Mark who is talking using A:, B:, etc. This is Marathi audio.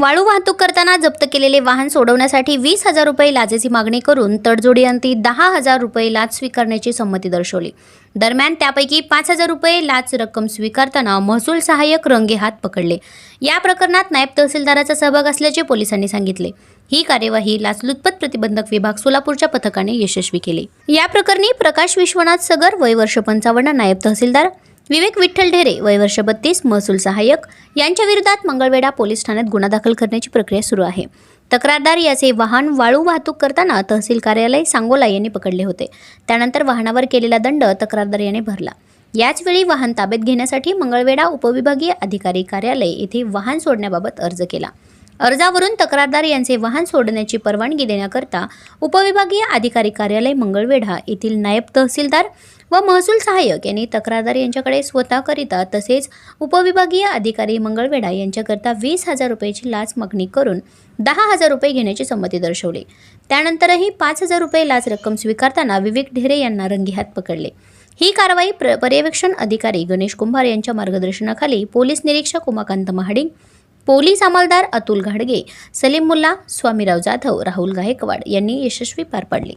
A: वाळू वाहतूक करताना जप्त केलेले वाहन सोडवण्यासाठी वीस हजार रुपये लाचेची मागणी करून तडजोडी अंती दहा हजार रुपये लाच स्वीकारण्याची संमती दर्शवली. दरम्यान त्यापैकी पाच हजार रुपये लाच रक्कम स्वीकारताना महसूल सहाय्यक रंगे हात पकडले. या प्रकरणात नायब तहसीलदाराचा सहभाग असल्याचे पोलिसांनी सांगितले. ही कार्यवाही लाचलुचपत प्रतिबंधक विभाग सोलापूरच्या पथकाने यशस्वी केली. या प्रकरणी प्रकाश विश्वनाथ सगर वय वर्ष पंचावन्न नायब तहसीलदार विवेक विठ्ठल ढेरे वय वर्ष बत्तीस महसूल सहाय्यक. यांच्या विरोधात मंगळवेढा पोलीस ठाण्यात गुन्हा दाखल करण्याची प्रक्रिया सुरू आहे. तक्रारदार याचे वाहन वाळू वाहतूक करताना तहसील कार्यालय सांगोला यांनी पकडले होते. त्यानंतर वाहनावर केलेला दंड तक्रारदार याने भरला. याचवेळी वाहन ताब्यात घेण्यासाठी मंगळवेढा उपविभागीय अधिकारी कार्यालय येथे वाहन सोडण्याबाबत अर्ज केला. अर्जावरून तक्रारदार यांचे वाहन सोडण्याची परवानगी देण्याकरता उपविभागीय अधिकारी कार्यालय मंगळवेढा येथील नायब तहसीलदार व महसूल सहाय्यक यांनी तक्रारदार यांच्याकडे स्वतःकरिता तसेच उपविभागीय अधिकारी मंगळवेढा यांच्याकरता वीस हजार रुपयाची लाच मागणी करून दहा हजार रुपये घेण्याची संमती दर्शवली. त्यानंतरही पाच हजार रुपये लाच रक्कम स्वीकारताना विवेक ढेरे यांना रंगेहात पकडले. ही कारवाई प्र पर्यवेक्षण अधिकारी गणेश कुंभार यांच्या मार्गदर्शनाखाली पोलीस निरीक्षक उमाकांत महाडिंग पोलीस अंमलदार अतुल घाडगे सलीम मुल्ला स्वामीराव जाधव राहुल गायकवाड यांनी यशस्वी पार पाडली.